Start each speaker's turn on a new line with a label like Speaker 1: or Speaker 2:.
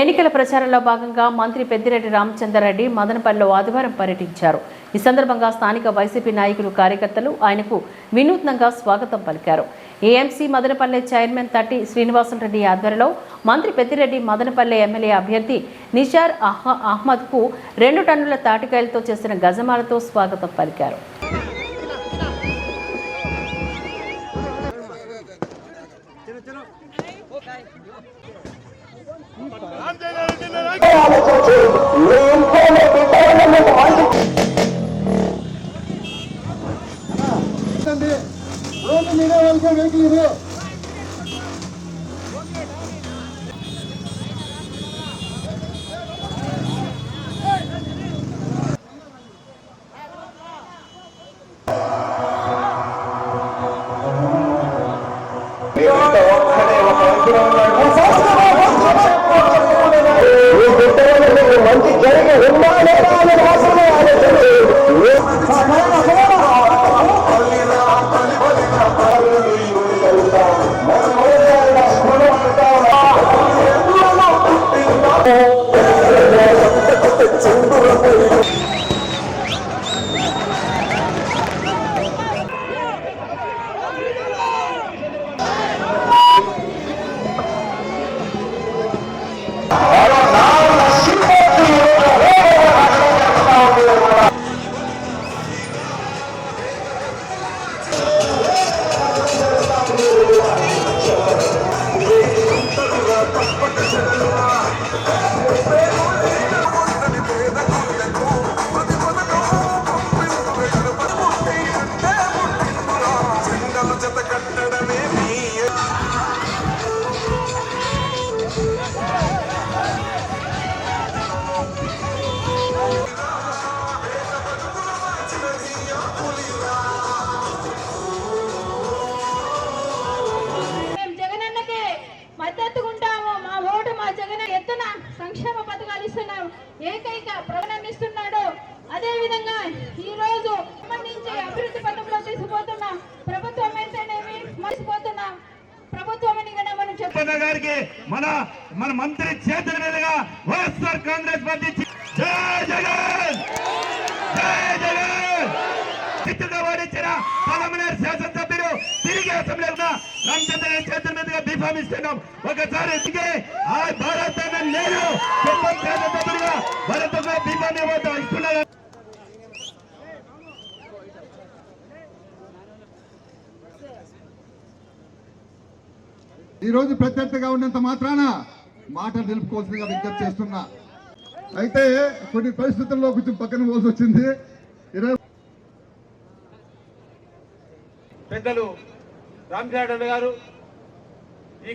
Speaker 1: ఎన్నికల ప్రచారంలో భాగంగా మంత్రి పెద్దిరెడ్డి రామచంద్రారెడ్డి మదనపల్లిలో ఆదివారం పర్యటించారు. ఈ సందర్భంగా స్థానిక వైసీపీ నాయకులు కార్యకర్తలు ఆయనకు వినూత్నంగా స్వాగతం పలికారు. ఏఎంసీ మదనపల్లె చైర్మన్ తట్టి శ్రీనివాసరెడ్డి ఆధ్వర్యంలో మంత్రి పెద్దిరెడ్డి మదనపల్లె ఎమ్మెల్యే అభ్యర్థి నిషార్ అహ అహ్మద్కు రెండు టన్నుల తాటికాయలతో చేసిన గజమాలతో స్వాగతం పలికారు.
Speaker 2: రోజు మీరే వెళ్తే వెహికల్ ఇది
Speaker 3: మద్దతుకుంటాము మా ఓటు మా జగన్ ఎత్తున సంక్షేమ పథకాలు ఇస్తున్నాం ఏకైక ప్రకటన అదే విధంగా ఈ రోజు సంబంధించి అభివృద్ధి పథంలో తీసుకుపోతున్నాం ప్రభుత్వం అయితేనేమి మర్చిపోతున్నాం. ప్రభుత్వం అని మనం చెప్ప
Speaker 4: గారికి మన మన మంత్రి చేతుల మీదుగా వైఎస్ఆర్ కాంగ్రెస్ పార్టీ జై జగన్ జై జగన్ చిత్తుగా ఓడించిన పలమనేరు తిరిగి అసెంబ్లీ ఉన్న రామచంద్ర చేతుల మీదుగా ఒకసారి ఆ భారత నేను ఇస్తున్నాను
Speaker 2: ఈ రోజు ప్రత్యర్థిగా ఉన్నంత మాత్రాన మాటలు నిలుపుకోవాల్సిందిగా విజ్ఞప్తి చేస్తున్నా. అయితే కొన్ని పరిస్థితుల్లో కొంచెం పక్కన పోల్సి వచ్చింది. ఇరవై
Speaker 5: పెద్దలు రామచంద్ర గారు ఈ